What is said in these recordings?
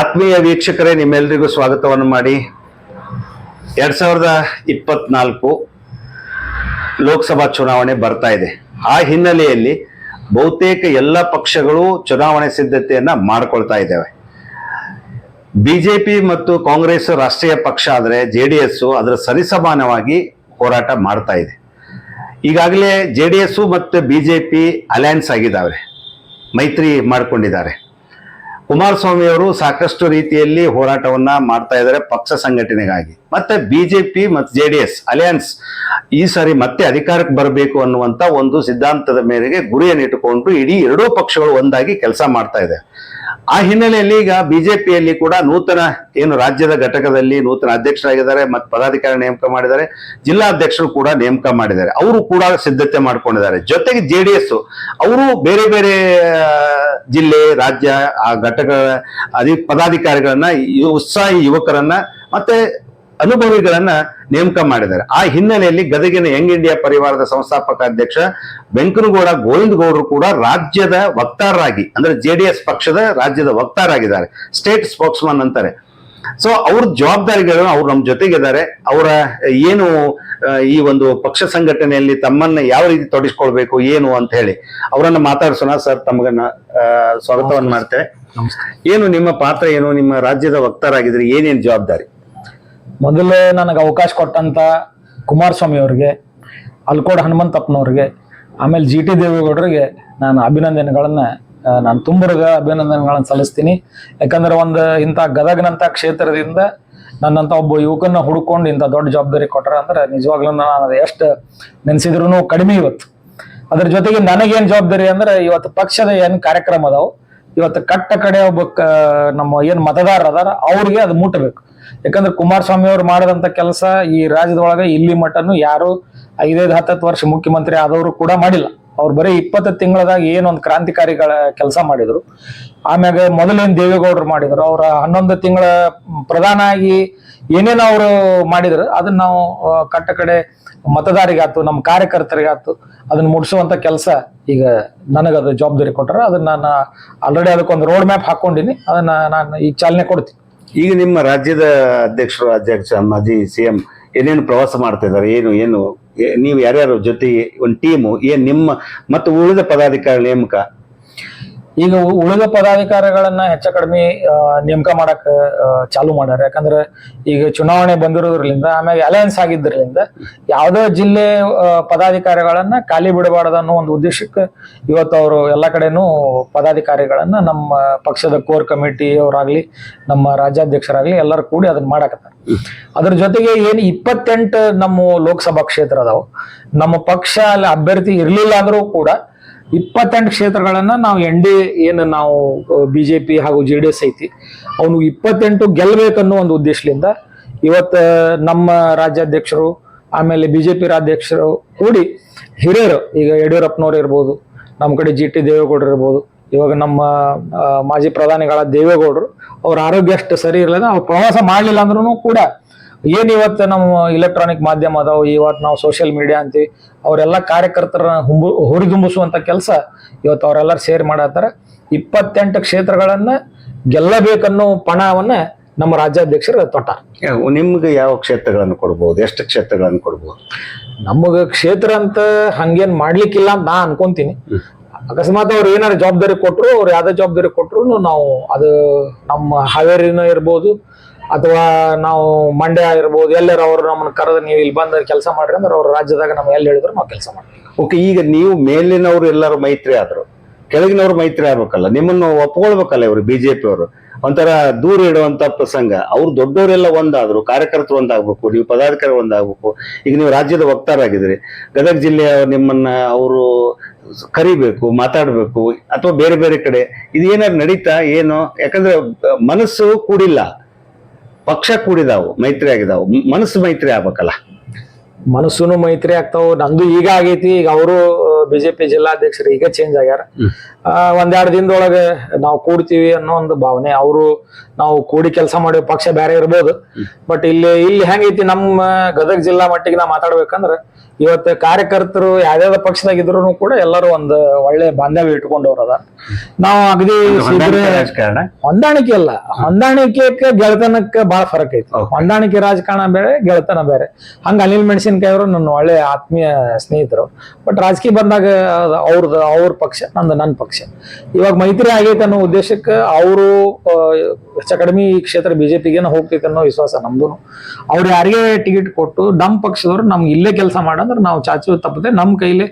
ಆತ್ಮೀಯ ವೀಕ್ಷಕರೇ ನಿಮ್ಮೆಲ್ಲರಿಗೂ ಸ್ವಾಗತವನ್ನು ಮಾಡಿ. ಎರಡ್ ಸಾವಿರದ ಇಪ್ಪತ್ನಾಲ್ಕು ಲೋಕಸಭಾ ಚುನಾವಣೆ ಬರ್ತಾ ಇದೆ. ಆ ಹಿನ್ನೆಲೆಯಲ್ಲಿ ಬಹುತೇಕ ಎಲ್ಲ ಪಕ್ಷಗಳು ಚುನಾವಣೆ ಸಿದ್ಧತೆಯನ್ನ ಮಾಡ್ಕೊಳ್ತಾ ಇದ್ದಾವೆ. ಬಿಜೆಪಿ ಮತ್ತು ಕಾಂಗ್ರೆಸ್ ರಾಷ್ಟ್ರೀಯ ಪಕ್ಷ ಆದರೆ ಜೆ ಡಿ ಎಸ್ ಅದರ ಸರಿಸಮಾನವಾಗಿ ಹೋರಾಟ ಮಾಡ್ತಾ ಇದೆ. ಈಗಾಗಲೇ ಜೆ ಡಿ ಎಸ್ಸು ಮತ್ತು ಬಿ ಜೆ ಪಿ ಅಲಯನ್ಸ್ ಆಗಿದ್ದಾವೆ. ಮೈತ್ರಿ ಮಾಡಿಕೊಂಡಿದ್ದಾರೆ. ಕುಮಾರಸ್ವಾಮಿ ಅವರು ಸಾಕಷ್ಟು ರೀತಿಯಲ್ಲಿ ಹೋರಾಟವನ್ನ ಮಾಡ್ತಾ ಇದ್ದಾರೆ ಪಕ್ಷ ಸಂಘಟನೆಗಾಗಿ. ಮತ್ತೆ ಬಿಜೆಪಿ ಮತ್ತು ಜೆ ಡಿ ಎಸ್ ಅಲಯನ್ಸ್ ಈ ಸಾರಿ ಮತ್ತೆ ಅಧಿಕಾರಕ್ಕೆ ಬರಬೇಕು ಅನ್ನುವಂತ ಒಂದು ಸಿದ್ಧಾಂತದ ಮೇರೆಗೆ ಗುರಿಯನ್ನು ಇಟ್ಟುಕೊಂಡು ಇಡೀ ಎರಡೂ ಪಕ್ಷಗಳು ಒಂದಾಗಿ ಕೆಲಸ ಮಾಡ್ತಾ ಇದೆ. ಆ ಹಿನ್ನೆಲೆಯಲ್ಲಿ ಈಗ ಬಿಜೆಪಿಯಲ್ಲಿ ಕೂಡ ನೂತನ ಏನು ರಾಜ್ಯದ ಘಟಕದಲ್ಲಿ ನೂತನ ಅಧ್ಯಕ್ಷರಾಗಿದ್ದಾರೆ ಮತ್ತು ಪದಾಧಿಕಾರಿ ನೇಮಕ ಮಾಡಿದ್ದಾರೆ ಜಿಲ್ಲಾಧ್ಯಕ್ಷರು ಕೂಡ ನೇಮಕ ಮಾಡಿದ್ದಾರೆ. ಅವರು ಕೂಡ ಸಿದ್ಧತೆ ಮಾಡ್ಕೊಂಡಿದ್ದಾರೆ. ಜೊತೆಗೆ ಜೆ ಡಿ ಎಸ್ ಅವರು ಬೇರೆ ಬೇರೆ ಜಿಲ್ಲೆ, ರಾಜ್ಯ, ಆ ಘಟಕ ಅಧಿ ಪದಾಧಿಕಾರಿಗಳನ್ನ ಉತ್ಸಾಹಿ ಯುವಕರನ್ನ ಮತ್ತೆ ಅನುಭವಿಗಳನ್ನ ನೇಮಕ ಮಾಡಿದ್ದಾರೆ. ಆ ಹಿನ್ನೆಲೆಯಲ್ಲಿ ಗದಗಿನ ಯಂಗ್ ಇಂಡಿಯಾ ಪರಿವಾರದ ಸಂಸ್ಥಾಪಕ ಅಧ್ಯಕ್ಷ ವೆಂಕನಗೌಡ ಗೋವಿಂದ ಗೌಡರು ಕೂಡ ರಾಜ್ಯದ ವಕ್ತಾರರಾಗಿ ಅಂದ್ರೆ ಜೆ ಡಿ ಎಸ್ ಪಕ್ಷದ ರಾಜ್ಯದ ವಕ್ತಾರಾಗಿದ್ದಾರೆ. ಸ್ಟೇಟ್ ಸ್ಪೋಕ್ಸ್ಮನ್ ಅಂತಾರೆ. ಸೊ ಅವ್ರ ಜವಾಬ್ದಾರಿಗಳನ್ನ ಅವ್ರು ನಮ್ಮ ಜೊತೆಗಿದ್ದಾರೆ. ಅವರ ಏನು ಈ ಒಂದು ಪಕ್ಷ ಸಂಘಟನೆಯಲ್ಲಿ ತಮ್ಮನ್ನ ಯಾವ ರೀತಿ ತೊಡಗಿಸ್ಕೊಳ್ಬೇಕು ಏನು ಅಂತ ಹೇಳಿ ಅವರನ್ನ ಮಾತಾಡ್ಸೋಣ. ಸರ್ ತಮಗನ್ನ ಸ್ವಾಗತವನ್ನ ಮಾಡ್ತೇವೆ. ಏನು ನಿಮ್ಮ ಪಾತ್ರ ಏನು? ನಿಮ್ಮ ರಾಜ್ಯದ ವಕ್ತಾರಾಗಿದ್ರೆ ಏನೇನು ಜವಾಬ್ದಾರಿ? ಮೊದಲು ನನಗೆ ಅವಕಾಶ ಕೊಟ್ಟಂತ ಕುಮಾರಸ್ವಾಮಿ ಅವ್ರಿಗೆ, ಅಲ್ಕೋಡ್ ಹನುಮಂತಪ್ಪನವ್ರಿಗೆ, ಆಮೇಲೆ ಜಿ ಟಿ ದೇವೇಗೌಡರಿಗೆ ನಾನು ಅಭಿನಂದನೆಗಳನ್ನ ನಾನು ತುಂಬರ್ಗ ಅಭಿನಂದನೆಗಳನ್ನ ಸಲ್ಲಿಸ್ತೀನಿ. ಯಾಕಂದ್ರೆ ಒಂದು ಇಂಥ ಗದಗನಂತ ಕ್ಷೇತ್ರದಿಂದ ನನ್ನಂತ ಒಬ್ಬ ಯುವಕನ ಹುಡ್ಕೊಂಡು ಇಂಥ ದೊಡ್ಡ ಜವಾಬ್ದಾರಿ ಕೊಟ್ರ ಅಂದ್ರೆ ನಿಜವಾಗ್ಲೂ ನಾನು ಅದು ಎಷ್ಟು ನೆನೆಸಿದ್ರು ಕಡಿಮೆ ಇವತ್ತು. ಅದ್ರ ಜೊತೆಗೆ ನನಗೇನು ಜವಾಬ್ದಾರಿ ಅಂದ್ರೆ ಇವತ್ತು ಪಕ್ಷದ ಏನು ಕಾರ್ಯಕ್ರಮ ಅದಾವು, ಇವತ್ತು ಕಟ್ಟ ಕಡೆ ಒಬ್ಬ ನಮ್ಮ ಏನು ಮತದಾರ ಅದಾರ, ಅವ್ರಿಗೆ ಅದು ಮುಟ್ಟಬೇಕು ಯಾಕಂದ್ರೆ ಕುಮಾರಸ್ವಾಮಿ ಅವ್ರು ಮಾಡಿದಂತ ಕೆಲಸ ಈ ರಾಜ್ಯದೊಳಗೆ ಇಲ್ಲಿ ಮಟ್ಟನು ಯಾರು ಐದೈದು, ಹತ್ತತ್ತು ವರ್ಷ ಮುಖ್ಯಮಂತ್ರಿ ಆದವರು ಕೂಡ ಮಾಡಿಲ್ಲ. ಅವ್ರು ಬರೀ ಇಪ್ಪತ್ತು ತಿಂಗಳದಾಗ ಏನೊಂದು ಕ್ರಾಂತಿಕಾರಿಗಳ ಕೆಲಸ ಮಾಡಿದ್ರು. ಆಮ್ಯಾಗ ಮೊದಲೇನ್ ದೇವೇಗೌಡರು ಮಾಡಿದ್ರು. ಅವ್ರ ಹನ್ನೊಂದು ತಿಂಗಳ ಪ್ರಧಾನ ಆಗಿ ಏನೇನು ಅವರು ಮಾಡಿದ್ರು. ಅದನ್ನ ನಾವು ಕಟ್ಟ ಕಡೆ ಮತದಾರಿಗಾತು ನಮ್ಮ ಕಾರ್ಯಕರ್ತರಿಗಾತು ಅದನ್ನ ಮುಡಿಸುವಂತ ಕೆಲಸ ಈಗ ನನಗದು ಜವಾಬ್ದಾರಿ ಕೊಟ್ಟರು. ಅದನ್ನ ನಾನು ಆಲ್ರೆಡಿ ಅದಕ್ಕೊಂದು ರೋಡ್ ಮ್ಯಾಪ್ ಹಾಕೊಂಡಿನಿ. ಅದನ್ನ ನಾನು ಈಗ ಚಾಲನೆ ಕೊಡ್ತೀನಿ. ಈಗ ನಿಮ್ಮ ರಾಜ್ಯದ ಅಧ್ಯಕ್ಷರು, ಅಧ್ಯಕ್ಷ, ಮಾಜಿ ಸಿ ಎಂ ಏನೇನು ಪ್ರವಾಸ ಮಾಡ್ತಾ ಇದ್ದಾರೆ, ಏನು ಏನು ನೀವು ಯಾರ್ಯಾರು ಜೊತೆ, ಒಂದು ಟೀಮು ಏನು ನಿಮ್ಮ, ಮತ್ತು ಉಳಿದ ಪದಾಧಿಕಾರಿ ನೇಮಕ ಈಗ ಉಳಿದ ಪದಾಧಿಕಾರಿಗಳನ್ನ ಹೆಚ್ಚ ಕಡಿಮೆ ನೇಮಕ ಮಾಡಕ್ ಚಾಲು ಮಾಡ್ಯಾರ. ಯಾಕಂದ್ರೆ ಈಗ ಚುನಾವಣೆ ಬಂದಿರೋದ್ರಿಂದ ಆಮೇಲೆ ಅಲಯನ್ಸ್ ಆಗಿದ್ದರಿಂದ ಯಾವುದೇ ಜಿಲ್ಲೆ ಪದಾಧಿಕಾರಿಗಳನ್ನ ಖಾಲಿ ಬಿಡಬಾರ್ದು ಅನ್ನೋ ಒಂದು ಉದ್ದೇಶಕ್ಕೆ ಇವತ್ತು ಅವರು ಎಲ್ಲ ಕಡೆನೂ ಪದಾಧಿಕಾರಿಗಳನ್ನ ನಮ್ಮ ಪಕ್ಷದ ಕೋರ್ ಕಮಿಟಿ ಅವರಾಗ್ಲಿ, ನಮ್ಮ ರಾಜ್ಯಾಧ್ಯಕ್ಷರಾಗ್ಲಿ ಎಲ್ಲರೂ ಕೂಡಿ ಅದನ್ನ ಮಾಡಕತ್ತಾರೆ. ಅದ್ರ ಜೊತೆಗೆ ಏನು ಇಪ್ಪತ್ತೆಂಟು ನಮ್ಮ ಲೋಕಸಭಾ ಕ್ಷೇತ್ರ ಅದಾವ. ನಮ್ಮ ಪಕ್ಷ ಅಲ್ಲಿ ಅಭ್ಯರ್ಥಿ ಇರ್ಲಿಲ್ಲ ಅಂದ್ರೂ ಕೂಡ ಇಪ್ಪತ್ತೆಂಟು ಕ್ಷೇತ್ರಗಳನ್ನ ನಾವು ಎನ್ ಡಿ ಏನು ನಾವು ಬಿಜೆಪಿ ಹಾಗೂ ಜೆ ಡಿ ಎಸ್ ಐತಿ. ಅವನು ಇಪ್ಪತ್ತೆಂಟು ಗೆಲ್ಲಬೇಕನ್ನೋ ಒಂದು ಉದ್ದೇಶದಿಂದ ಇವತ್ತು ನಮ್ಮ ರಾಜ್ಯಾಧ್ಯಕ್ಷರು, ಆಮೇಲೆ ಬಿಜೆಪಿ ರಾಜ್ಯಾಧ್ಯಕ್ಷರು ಕೂಡಿ ಹಿರಿಯರು, ಈಗ ಯಡಿಯೂರಪ್ಪನವ್ರು ಇರ್ಬೋದು, ನಮ್ಮ ಕಡೆ ಜಿ ಟಿ ದೇವೇಗೌಡರು ಇರ್ಬೋದು, ಇವಾಗ ನಮ್ಮ ಮಾಜಿ ಪ್ರಧಾನಿಗಳ ದೇವೇಗೌಡರು, ಅವ್ರ ಆರೋಗ್ಯ ಅಷ್ಟು ಸರಿ ಇರಲಿಲ್ಲ, ಅವ್ರು ಪ್ರವಾಸ ಮಾಡಲಿಲ್ಲ ಅಂದ್ರೂ ಕೂಡ ಏನ್ ಇವತ್ತು ನಮ್ಮ ಇಲೆಕ್ಟ್ರಾನಿಕ್ ಮಾಧ್ಯಮ ಅದಾವ ಇವತ್ತು ನಾವು ಸೋಷಿಯಲ್ ಮೀಡಿಯಾ ಅಂತೀವಿ ಅವರೆಲ್ಲ ಕಾರ್ಯಕರ್ತರ ಹುಂಬು ಹುರಿದುಂಬಿಸುವಂತ ಕೆಲಸ ಇವತ್ತು ಅವರೆಲ್ಲರೂ ಸೇರಿ ಮಾಡತ್ತಾರ. ಇಪ್ಪತ್ತೆಂಟು ಕ್ಷೇತ್ರಗಳನ್ನ ಗೆಲ್ಲಬೇಕನ್ನೋ ಪಣವನ್ನ ನಮ್ಮ ರಾಜ್ಯಾಧ್ಯಕ್ಷರು ತೊಟ್ಟ ನಿಮ್ಗೆ ಯಾವ ಕ್ಷೇತ್ರಗಳನ್ನು ಕೊಡ್ಬೋದು? ಎಷ್ಟು ಕ್ಷೇತ್ರಗಳನ್ನು ಕೊಡ್ಬೋದು? ನಮಗೆ ಕ್ಷೇತ್ರ ಅಂತ ಹಂಗೇನ್ ಮಾಡ್ಲಿಕ್ಕಿಲ್ಲ ಅಂತ ನಾ ಅನ್ಕೊಂತೀನಿ. ಅಕಸ್ಮಾತ್ ಅವ್ರು ಏನಾರು ಜವಾಬ್ದಾರಿ ಕೊಟ್ರು ಅವ್ರು ಯಾವ್ದೇ ಜವಾಬ್ದಾರಿ ಕೊಟ್ರು ನಾವು ಅದು ನಮ್ಮ ಹಾವೇರಿನ ಇರ್ಬೋದು ಅಥವಾ ನಾವು ಮಂಡ್ಯ ಇರ್ಬೋದು ಎಲ್ಲರೂ ಅವರು ನಮ್ಮನ್ನ ಕರೆದು ನೀವು ಇಲ್ಲಿ ಬಂದ ಕೆಲಸ ಮಾಡ್ರಿ ಅಂದ್ರೆ ಅವ್ರ ರಾಜ್ಯದಾಗ ನಮ್ಗೆ ಎಲ್ಲಿ ಹೇಳಿದ್ರು ನಾವು ಕೆಲಸ ಮಾಡ್ತೀವಿ. ಓಕೆ, ಈಗ ನೀವು ಮೇಲಿನವರು ಎಲ್ಲರೂ ಮೈತ್ರಿ ಆದ್ರು, ಕೆಳಗಿನವರು ಮೈತ್ರಿ ಆಗ್ಬೇಕಲ್ಲ, ನಿಮ್ಮನ್ನು ಒಪ್ಕೊಳ್ಬೇಕಲ್ಲ ಇವರು ಬಿಜೆಪಿ ಅವರು? ಒಂಥರ ದೂರ ಇಡುವಂತ ಪ್ರಸಂಗ, ಅವ್ರು ದೊಡ್ಡವರೆಲ್ಲ ಒಂದಾದ್ರು, ಕಾರ್ಯಕರ್ತರು ಒಂದಾಗ್ಬೇಕು, ನೀವು ಪದಾಧಿಕಾರಿ ಒಂದಾಗ್ಬೇಕು, ಈಗ ನೀವು ರಾಜ್ಯದ ವಕ್ತಾರಾಗಿದ್ರಿ ಗದಗ ಜಿಲ್ಲೆಯ ನಿಮ್ಮನ್ನ ಅವರು ಕರಿಬೇಕು, ಮಾತಾಡಬೇಕು, ಅಥವಾ ಬೇರೆ ಬೇರೆ ಕಡೆ, ಇದು ಏನಾದ್ರು ನಡೀತಾ, ಏನು, ಯಾಕಂದ್ರೆ, ಮನಸ್ಸು ಕೂಡಿಲ್ಲ. ಪಕ್ಷ ಕೂಡಿದಾವು ಮೈತ್ರಿ ಆಗಿದಾವು. ಮನಸ್ಸು ಮೈತ್ರಿ ಆಗ್ಬೇಕಲ್ಲ. ಮನಸ್ಸುನು ಮೈತ್ರಿ ಆಗ್ತಾವ. ನಂದು ಈಗ ಆಗೈತಿ. ಈಗ ಅವರು ಬಿಜೆಪಿ ಜಿಲ್ಲಾಧ್ಯಕ್ಷರು ಈಗ ಚೇಂಜ್ ಆಗ್ಯಾರ. ಒಂದೆರಡು ದಿನದೊಳಗೆ ನಾವು ಕೂಡ್ತೀವಿ ಅನ್ನೋ ಒಂದು ಭಾವನೆ. ಅವರು ನಾವು ಕೂಡಿ ಕೆಲಸ ಮಾಡೋ ಪಕ್ಷ ಬೇರೆ ಇರ್ಬೋದು. ಬಟ್ ಇಲ್ಲಿ ಇಲ್ಲಿ ಹೆಂಗೈತಿ? ನಮ್ಮ ಗದಗ ಜಿಲ್ಲಾ ಮಟ್ಟಿಗೆ ನಾ ಮಾತಾಡ್ಬೇಕಂದ್ರ ಇವತ್ತು ಕಾರ್ಯಕರ್ತರು ಯಾವ್ಯಾವ ಪಕ್ಷದಾಗಿದ್ರು ಕೂಡ ಎಲ್ಲರೂ ಒಂದು ಒಳ್ಳೆ ಬಾಂಧವ್ಯ ಇಟ್ಕೊಂಡವ್ರ ಅದ. ನಾವು ಅಗದಿ ಹೊಂದಾಣಿಕೆ ಅಲ್ಲ. ಹೊಂದಾಣಿಕೆ ಗೆಳೆತನಕ್ಕೆ ಬಹಳ ಫರಕ್ ಐತಿ. ಹೊಂದಾಣಿಕೆ ರಾಜಕಾರಣ ಬೇರೆ ಗೆಳೆತನ ಬೇರೆ. ಹಂಗ ಅನಿಲ್ ಮೆಣಸಿನ್ಕಾಯಿ ಅವರು ನನ್ನ ಒಳ್ಳೆ ಆತ್ಮೀಯ ಸ್ನೇಹಿತರು. ಬಟ್ ರಾಜಕೀಯ ಬಂದಾಗ ಅವ್ರದ್ದು ಅವ್ರ ಪಕ್ಷ ನಂದು ನನ್ನ ಪಕ್ಷ. ಇವಾಗ ಮೈತ್ರಿ ಆಗೈತೆ ಅನ್ನೋ ಉದ್ದೇಶಕ್ಕೆ ಅವರು ಹೆಚ್ಚು ಕಡಿಮೆ ಈ ಕ್ಷೇತ್ರ ಬಿಜೆಪಿಗೇನ ಹೋಗ್ತೈತೆ ಅನ್ನೋ ವಿಶ್ವಾಸ ನಮ್ದು ಅವ್ರು ಯಾರಿಗೆ ಟಿಕೆಟ್ ಕೊಟ್ಟು ನಮ್ಮ ಪಕ್ಷದವ್ರು ನಮ್ಗೆ ಇಲ್ಲೇ ಕೆಲಸ ಮಾಡಂದ್ರೆ ನಾವು ಚಾಚು ತಪ್ಪದೆ ನಮ್ಮ ಕೈಲಿ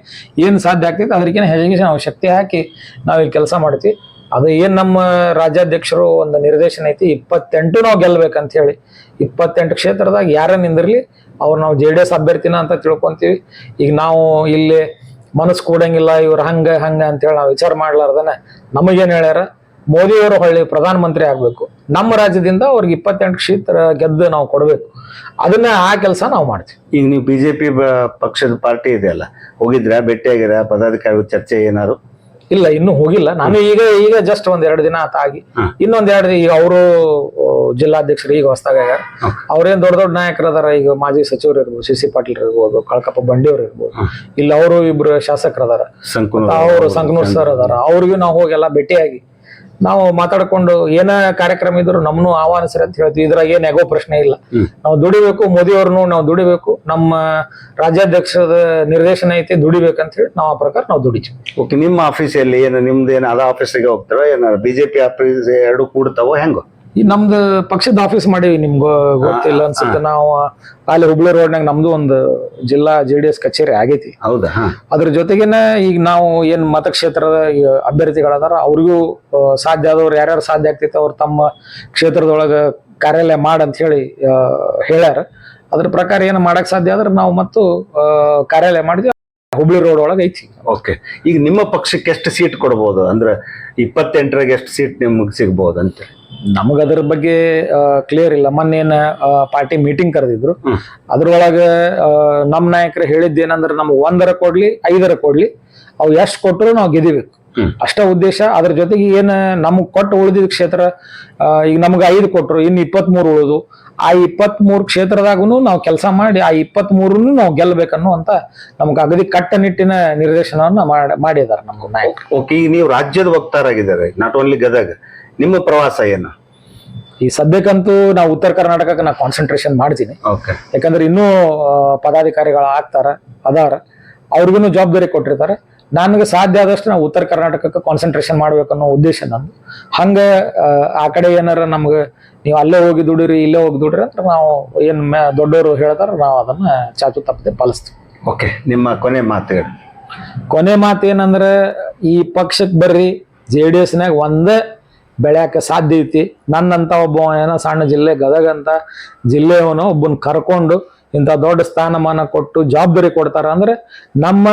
ಏನು ಸಾಧ್ಯ ಆಗ್ತೈತೆ ಅದಕ್ಕಿಂತ ಹೆಚ್ಚಿಗೆ ನಾವು ಶಕ್ತಿ ಹಾಕಿ ನಾವು ಇಲ್ಲಿ ಕೆಲಸ ಮಾಡ್ತೀವಿ. ಅದು ಏನು ನಮ್ಮ ರಾಜ್ಯಾಧ್ಯಕ್ಷರು ಒಂದು ನಿರ್ದೇಶನ ಐತಿ, ಇಪ್ಪತ್ತೆಂಟು ನಾವು ಗೆಲ್ಲಬೇಕಂತ ಹೇಳಿ ಇಪ್ಪತ್ತೆಂಟು ಕ್ಷೇತ್ರದಾಗ ಯಾರೇ ನಿಂದಿರಲಿ ಅವ್ರು ನಾವು ಜೆ ಡಿ ಎಸ್ ಅಭ್ಯರ್ಥಿನ ಅಂತ ತಿಳ್ಕೊಂತೀವಿ. ಈಗ ನಾವು ಇಲ್ಲಿ ಮನಸ್ಸು ಕೂಡಂಗಿಲ್ಲ, ಇವ್ರು ಹಂಗೆ ಹಂಗೆ ಅಂತೇಳಿ ನಾವು ವಿಚಾರ ಮಾಡ್ಲಾರ್ದನೆ ನಮಗೇನು ಹೇಳ್ಯಾರ? ಮೋದಿಯವರು ಹೊಳ್ಳಿ ಪ್ರಧಾನ ಮಂತ್ರಿ ಆಗ್ಬೇಕು. ನಮ್ಮ ರಾಜ್ಯದಿಂದ ಅವ್ರಿಗೆ ಇಪ್ಪತ್ತೆಂಟು ಕ್ಷೇತ್ರ ಗೆದ್ದು ನಾವು ಕೊಡಬೇಕು. ಅದನ್ನ ಆ ಕೆಲಸ ನಾವು ಮಾಡ್ತೀವಿ. ಈಗ ನೀವು ಬಿಜೆಪಿ ಪಕ್ಷದ ಪಾರ್ಟಿ ಇದೆಯಲ್ಲ ಹೋಗಿದ್ರ? ಭೇಟಿಯಾಗಿರ? ಪದಾಧಿಕಾರಿಗಳ ಚರ್ಚೆ ಏನಾರು ಇಲ್ಲ ಇನ್ನೂ ಹೋಗಿಲ್ಲ. ನಾನು ಈಗ ಈಗ ಜಸ್ಟ್ ಒಂದ್ ಎರಡು ದಿನ ತಾಗಿ ಆಗಿ. ಇನ್ನೊಂದ್ ಎರಡು ಈಗ ಅವರು ಜಿಲ್ಲಾಧ್ಯಕ್ಷರು ಈಗ ಹೊಸದಾಗ ಅವ್ರೇನ್ ದೊಡ್ಡ ದೊಡ್ಡ ನಾಯಕರು ಅದಾರ ಈಗ ಮಾಜಿ ಸಚಿವರು ಇರ್ಬೋದು ಸಿ ಸಿ ಪಾಟೀಲ್ ಇರ್ಬೋದು ಕಳಕಪ್ಪ ಬಂಡಿಯವ್ರು ಇರ್ಬೋದು. ಇಲ್ಲ ಅವರು ಇಬ್ರು ಶಾಸಕರದಾರ. ಅವರು ಸಂಕನೂರ್ ಸರ್ ಅದಾರ. ಅವ್ರಿಗೂ ನಾವು ಹೋಗಿ ಎಲ್ಲ ಭೇಟಿಯಾಗಿ ನಾವು ಮಾತಾಡ್ಕೊಂಡು ಏನ ಕಾರ್ಯಕ್ರಮ ಇದ್ರು ನಮ್ನು ಆಹ್ವಾನಿಸ್ರಿ ಅಂತ ಹೇಳ್ತೀವಿ. ಇದ್ರಾಗ ಏನ್ ಯಾಗೋ ಪ್ರಶ್ನೆ ಇಲ್ಲ. ನಾವು ದುಡಿಬೇಕು ಮೋದಿ ಅವ್ರನ್ನು ನಾವು ದುಡಿಬೇಕು ನಮ್ಮ ರಾಜ್ಯಾಧ್ಯಕ್ಷದ ನಿರ್ದೇಶನ ಐತಿ ದುಡಿಬೇಕಂತ ಹೇಳಿ ನಾವು ಆ ಪ್ರಕಾರ ನಾವು ದುಡಿತೀವಿ. ಓಕೆ ನಿಮ್ಮ ಆಫೀಸಲ್ಲಿ ಏನು ನಿಮ್ದು ಏನು ಅದ ಆಫೀಸಿಗೆ ಹೋಗ್ತಾರೋ ಏನಾರ ಬಿಜೆಪಿ ಆಫೀಸ್ ಎರಡು ಕೂಡ್ತಾವೋ ಹೆಂಗೋ? ಈ ನಮ್ದು ಪಕ್ಷದ ಆಫೀಸ್ ಮಾಡೀವಿ ನಿಮ್ಗೆ ಗೊತ್ತಿಲ್ಲ ಅನ್ಸುತ್ತೆ. ನಾವು ಅಲ್ಲಿ ಹುಬ್ಳಿ ರೋಡ್ನಾಗ ನಮ್ದು ಒಂದು ಜಿಲ್ಲಾ ಜೆ ಡಿ ಎಸ್ ಕಚೇರಿ ಆಗೈತಿ. ಹೌದಾ? ಅದ್ರ ಜೊತೆಗೇನೆ ಈಗ ನಾವು ಏನ್ ಮತಕ್ಷೇತ್ರದ ಅಭ್ಯರ್ಥಿಗಳಾದಾರ ಅವ್ರಿಗೂ ಸಾಧ್ಯ ಆದವ್ರು ಯಾರ್ಯಾರು ಸಾಧ್ಯ ಆಗ್ತೈತೆ ಅವ್ರು ತಮ್ಮ ಕ್ಷೇತ್ರದೊಳಗ ಕಾರ್ಯಾಲಯ ಮಾಡ್ ಅಂತ ಹೇಳಿ ಹೇಳ್ಯಾರ. ಅದ್ರ ಪ್ರಕಾರ ಏನು ಮಾಡಕ್ ಸಾಧ್ಯ ಆದ್ರೆ ನಾವು ಮತ್ತು ಕಾರ್ಯಾಲಯ ಮಾಡಿದ್ವಿ. ಹುಬ್ಳಿ ರೋಡ್ ಒಳಗೆ ಐತಿ. ಓಕೆ ಈಗ ನಿಮ್ಮ ಪಕ್ಷಕ್ಕೆ ಎಷ್ಟು ಸೀಟ್ ಕೊಡ್ಬೋದು? ಅಂದ್ರೆ ಇಪ್ಪತ್ತೆಂಟರಾಗ ಎಷ್ಟು ಸೀಟ್ ನಿಮ್ಗೆ ಸಿಗ್ಬೋದು ಅಂತ ನಮಗ ಅದ್ರ ಬಗ್ಗೆ ಕ್ಲಿಯರ್ ಇಲ್ಲ. ಮೊನ್ನೇನ ಪಾರ್ಟಿ ಮೀಟಿಂಗ್ ಕರೆದಿದ್ರು. ಅದ್ರೊಳಗ ಅದ್ರೊಳಗೆ ಆ, ನಮ್ ನಾಯಕರು ಹೇಳಿದ್ದೇನಂದ್ರೆ ನಮ್ಗೆ ಒಂದರ ಕೊಡ್ಲಿ ಐದರ ಕೊಡ್ಲಿ. ಅವು ಎಷ್ಟು ಕೊಟ್ಟರು ನಾವು ಗೆದಿಬೇಕು ಅಷ್ಟೇ ಉದ್ದೇಶ ಅದ್ರ ಜೊತೆಗೆ ಏನು ನಮಗ್ ಕೊಟ್ಟು ಉಳಿದಿದ ಕ್ಷೇತ್ರ ಈಗ ನಮ್ಗೆ ಐದು ಕೊಟ್ಟರು ಇನ್ನು ಇಪ್ಪತ್ಮೂರು ಉಳಿದು. ಆ ಇಪ್ಪತ್ಮೂರು ಕ್ಷೇತ್ರದಾಗೂ ನಾವು ಕೆಲಸ ಮಾಡಿ ಆ ಇಪ್ಪತ್ಮೂರನ್ನು ನಾವು ಗೆಲ್ಲಬೇಕನ್ನುವಂತ ನಮ್ಗೆ ಅಗದಿ ಕಟ್ಟನಿಟ್ಟಿನ ನಿರ್ದೇಶನವನ್ನ ಮಾಡಿ ಮಾಡಿದಾರೆ ನಮ್ಮ ನಾಯಕ ಓಕೆ ಈಗ ನೀವು ರಾಜ್ಯದ ವಕ್ತಾರಾಗಿದ್ದಾರೆ ನಾಟ್ ಓನ್ಲಿ ಗದಗ. ನಿಮ್ಮ ಪ್ರವಾಸ ಏನು? ಈ ಸದ್ಯಕ್ಕಂತೂ ನಾವು ಉತ್ತರ ಕರ್ನಾಟಕಕ್ಕೆ ನಾ ಕಾನ್ಸಂಟ್ರೇಷನ್ ಮಾಡ್ತೀನಿ. ಓಕೆ ಯಾಕಂದ್ರೆ ಇನ್ನೂ ಪದಾಧಿಕಾರಿಗಳು ಆಗ್ತಾರ ಅದಾರ. ಅವ್ರಿಗೂ ಜವಾಬ್ದಾರಿ ಕೊಟ್ಟಿರ್ತಾರೆ. ನನಗೆ ಸಾಧ್ಯ ಆದಷ್ಟು ನಾವು ಉತ್ತರ ಕರ್ನಾಟಕಕ್ಕೆ ಕಾನ್ಸಂಟ್ರೇಷನ್ ಮಾಡ್ಬೇಕನ್ನೋ ಉದ್ದೇಶ ನಂದು ಹಂಗೆ ಆ, ಕಡೆ ಏನಾರ ನಮ್ಗೆ ನೀವು ಅಲ್ಲೇ ಹೋಗಿ ದುಡಿರಿ ಇಲ್ಲೇ ಹೋಗಿ ದುಡಿರಿ ಅಂದ್ರೆ ನಾವು ಏನ್ ದೊಡ್ಡವರು ಹೇಳ್ತಾರೆ ನಾವು ಅದನ್ನ ಚಾಚು ತಪ್ಪದೆ ಪಾಲಿಸ್ತೀವಿ. ಓಕೆ ನಿಮ್ಮ ಕೊನೆ ಮಾತು ಕೊನೆ ಮಾತು ಏನಂದ್ರೆ ಈ ಪಕ್ಷಕ್ಕೆ ಬರ್ರಿ ಜೆ ಡಿ ಎಸ್ನಾಗ ಒಂದೇ ಬೆಳ್ಯಾಕ ಸಾಧ್ಯ ಐತಿ. ನನ್ನಂತ ಒಬ್ಬ ಏನೋ ಸಣ್ಣ ಜಿಲ್ಲೆ ಗದಗ ಅಂತ ಜಿಲ್ಲೆಯವನು ಒಬ್ಬನ ಕರ್ಕೊಂಡು ಇಂಥ ದೊಡ್ಡ ಸ್ಥಾನಮಾನ ಕೊಟ್ಟು ಜವಾಬ್ದಾರಿ ಕೊಡ್ತಾರ ಅಂದ್ರೆ ನಮ್ಮ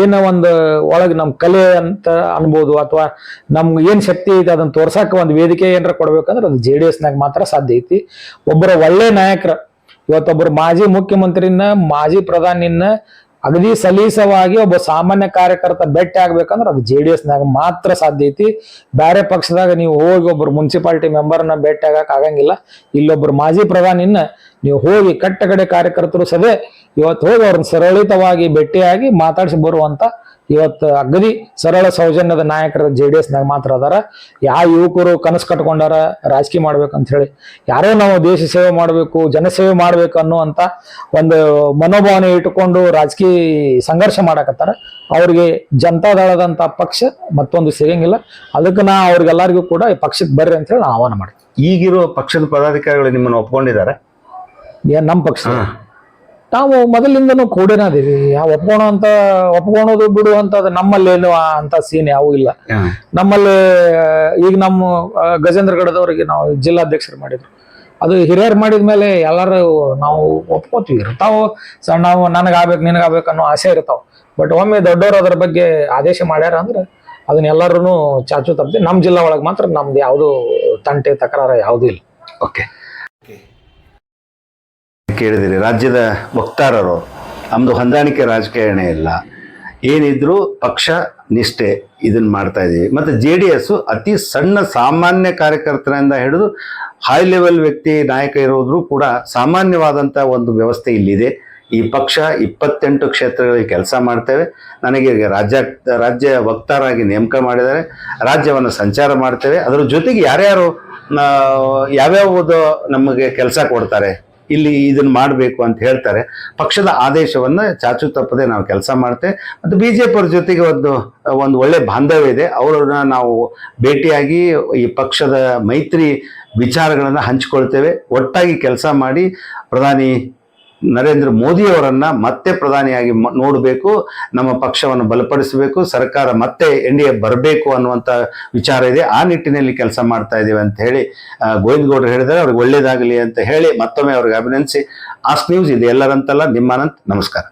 ಏನ ಒಂದು ಒಳಗೆ ನಮ್ಮ ಕಲೆ ಅಂತ ಅನ್ಬೋದು ಅಥವಾ ನಮ್ಗೆ ಏನು ಶಕ್ತಿ ಐತಿ ಅದನ್ನ ತೋರ್ಸಕ್ಕೆ ಒಂದು ವೇದಿಕೆ ಏನಾರ ಕೊಡ್ಬೇಕಂದ್ರೆ ಅದು ಜೆ ಡಿ ಎಸ್ನಾಗ ಮಾತ್ರ ಸಾಧ್ಯ ಐತಿ. ಒಬ್ಬರ ಒಳ್ಳೆ ನಾಯಕರ ಇವತ್ತೊಬ್ಬರು ಮಾಜಿ ಮುಖ್ಯಮಂತ್ರಿನ, ಮಾಜಿ ಪ್ರಧಾನಿನ ಅಗದಿ ಸಲೀಸವಾಗಿ ಒಬ್ಬ ಸಾಮಾನ್ಯ ಕಾರ್ಯಕರ್ತ ಭೇಟಿ ಆಗ್ಬೇಕಂದ್ರೆ ಅದು ಜೆ ಡಿ ಎಸ್ನಾಗ ಮಾತ್ರ ಸಾಧ್ಯ ಐತಿ. ಬೇರೆ ಪಕ್ಷದಾಗ ನೀವು ಹೋಗಿ ಒಬ್ಬರು ಮುನ್ಸಿಪಾಲಿಟಿ ಮೆಂಬರ್ನ ಭೇಟಿ ಆಗಕ್ಕೆ ಆಗಂಗಿಲ್ಲ. ಇಲ್ಲೊಬ್ರು ಮಾಜಿ ಪ್ರಧಾನಿನ ನೀವು ಹೋಗಿ ಕಟ್ಟ ಕಡೆ ಕಾರ್ಯಕರ್ತರು ಸದೇ ಇವತ್ತು ಹೋಗಿ ಅವ್ರನ್ನ ಸರಳಿತವಾಗಿ ಭೇಟಿಯಾಗಿ ಮಾತಾಡಿಸಿ ಬರುವಂತ ಇವತ್ತು ಅಗದಿ ಸರಳ ಸೌಜನ್ಯದ ನಾಯಕರ ಜೆ ಡಿ ಎಸ್ನಾಗ ಮಾತ್ರ ಅದಾರ. ಯಾವ ಯುವಕರು ಕನಸು ಕಟ್ಕೊಂಡಾರ ರಾಜಕೀಯ ಮಾಡ್ಬೇಕಂತ ಹೇಳಿ. ಯಾರೋ ನಾವು ದೇಶ ಸೇವೆ ಮಾಡಬೇಕು ಜನಸೇವೆ ಮಾಡ್ಬೇಕು ಅನ್ನುವಂತ ಒಂದು ಮನೋಭಾವನೆ ಇಟ್ಟುಕೊಂಡು ರಾಜಕೀಯ ಸಂಘರ್ಷ ಮಾಡಕತ್ತಾರ. ಅವ್ರಿಗೆ ಜನತಾದಳದಂತ ಪಕ್ಷ ಮತ್ತೊಂದು ಸಿಗಂಗಿಲ್ಲ. ಅದಕ್ಕೆ ನಾ ಅವ್ರಿಗೆಲ್ಲರಿಗೂ ಕೂಡ ಈ ಪಕ್ಷಕ್ಕೆ ಬರ್ರಿ ಅಂತ ಹೇಳಿ ಆಹ್ವಾನ ಮಾಡ್ತೀನಿ. ಈಗಿರೋ ಪಕ್ಷದ ಪದಾಧಿಕಾರಿಗಳು ನಿಮ್ಮನ್ನು ಒಪ್ಕೊಂಡಿದ್ದಾರೆ ನಮ್ಮ ಪಕ್ಷ. ನಾವು ಮೊದಲಿಂದನೂ ಕೂಡೇನ ಅದೀವಿ. ಯಾವ ಒಪ್ಕೊಳೋ ಅಂತ ಒಪ್ಕೊಳೋದು ಬಿಡು ಅಂತ ನಮ್ಮಲ್ಲೇನು ಅಂತ ಸೀನ್ ಯಾವೂ ಇಲ್ಲ. ನಮ್ಮಲ್ಲಿ ಈಗ ನಮ್ಮ ಆ, ಗಜೇಂದ್ರಗಡದವರಿಗೆ ನಾವು ಜಿಲ್ಲಾಧ್ಯಕ್ಷರು ಮಾಡಿದ್ರು. ಅದು ಹಿರಿಯರು ಮಾಡಿದ ಮೇಲೆ ಎಲ್ಲರೂ ನಾವು ಒಪ್ಕೋತೀವಿ. ಇರ್ತಾವ. ಸಣ್ಣ ನಾವು ನನಗಾಗ್ಬೇಕು ನಿನಗಾಗ್ಬೇಕು ಅನ್ನೋ ಆಸೆ ಇರ್ತಾವ. ಬಟ್ ಒಮ್ಮೆ ದೊಡ್ಡವರು ಅದ್ರ ಬಗ್ಗೆ ಆದೇಶ ಮಾಡ್ಯಾರ ಅಂದ್ರೆ ಅದನ್ನ ಎಲ್ಲರೂ ಚಾಚು ತಪ್ಪದೆ ನಮ್ಮ ಜಿಲ್ಲಾ ಒಳಗೆ ಮಾತ್ರ ನಮ್ದು ಯಾವುದು ತಂಟೆ ತಕರಾರ ಯಾವುದೂ ಇಲ್ಲ. ಓಕೆ. ಕೇಳಿದಿರಿ, ರಾಜ್ಯದ ವಕ್ತಾರರು ನಮ್ಮದು ಹೊಂದಾಣಿಕೆ ರಾಜಕಾರಣ ಇಲ್ಲ ಏನಿದ್ರು ಪಕ್ಷ ನಿಷ್ಠೆ ಇದನ್ನ ಮಾಡ್ತಾ ಇದ್ದೀವಿ ಮತ್ತು ಜೆ ಡಿ ಎಸ್ಸು ಅತಿ ಸಣ್ಣ ಸಾಮಾನ್ಯ ಕಾರ್ಯಕರ್ತರಿಂದ ಹಿಡಿದು ಹೈ ಲೆವೆಲ್ ವ್ಯಕ್ತಿ, ನಾಯಕ ಇರೋದ್ರೂ ಕೂಡ ಸಾಮಾನ್ಯವಾದಂಥ ಒಂದು ವ್ಯವಸ್ಥೆ ಇಲ್ಲಿದೆ. ಈ ಪಕ್ಷ ಇಪ್ಪತ್ತೆಂಟು ಕ್ಷೇತ್ರಗಳಲ್ಲಿ ಕೆಲಸ ಮಾಡ್ತೇವೆ. ನನಗೆ ರಾಜ್ಯ ರಾಜ್ಯ ವಕ್ತಾರಾಗಿ ನೇಮಕ ಮಾಡಿದ್ದಾರೆ. ರಾಜ್ಯವನ್ನು ಸಂಚಾರ ಮಾಡ್ತೇವೆ. ಅದರ ಜೊತೆಗೆ ಯಾರ್ಯಾರು ಯಾವ್ಯಾವುದು ನಮಗೆ ಕೆಲಸ ಕೊಡ್ತಾರೆ. ಇಲ್ಲಿ ಇದನ್ನ ಮಾಡಬೇಕು ಅಂತ ಹೇಳ್ತಾರೆ. ಪಕ್ಷದ ಆದೇಶವನ್ನು ಚಾಚು ತಪ್ಪದೆ ನಾವು ಕೆಲಸ ಮಾಡ್ತೇವೆ. ಮತ್ತು ಬಿ ಜೆ ಅವ್ರ ಜೊತೆಗೆ ಒಂದು ಒಂದು ಒಳ್ಳೆ ಬಾಂಧವ್ಯ ಇದೆ. ಅವರನ್ನ ನಾವು ಭೇಟಿಯಾಗಿ ಈ ಪಕ್ಷದ ಮೈತ್ರಿ ವಿಚಾರಗಳನ್ನು ಹಂಚಿಕೊಳ್ತೇವೆ. ಒಟ್ಟಾಗಿ ಕೆಲಸ ಮಾಡಿ ಪ್ರಧಾನಿ ನರೇಂದ್ರ ಮೋದಿಯವರನ್ನ ಮತ್ತೆ ಪ್ರಧಾನಿಯಾಗಿ ನೋಡಬೇಕು, ನಮ್ಮ ಪಕ್ಷವನ್ನು ಬಲಪಡಿಸಬೇಕು, ಸರ್ಕಾರ ಮತ್ತೆ ಎನ್ ಡಿ ಎ ಬರಬೇಕು ಅನ್ನುವಂಥ ವಿಚಾರ ಇದೆ. ಆ ನಿಟ್ಟಿನಲ್ಲಿ ಕೆಲಸ ಮಾಡ್ತಾ ಇದ್ದೀವಿ ಅಂತ ಹೇಳಿ ಗೋವಿಂದ ಗೌಡರು ಹೇಳಿದರೆ ಅವ್ರಿಗೆ ಒಳ್ಳೇದಾಗಲಿ ಅಂತ ಹೇಳಿ ಮತ್ತೊಮ್ಮೆ ಅವ್ರಿಗೆ ಅಭಿನಂದಿಸಿ. ಆಸ್ ನ್ಯೂಸ್ ಇದೆ ಎಲ್ಲರಂತಲ್ಲ ನಿಮ್ಮ ಅನಂತ್ ನಮಸ್ಕಾರ.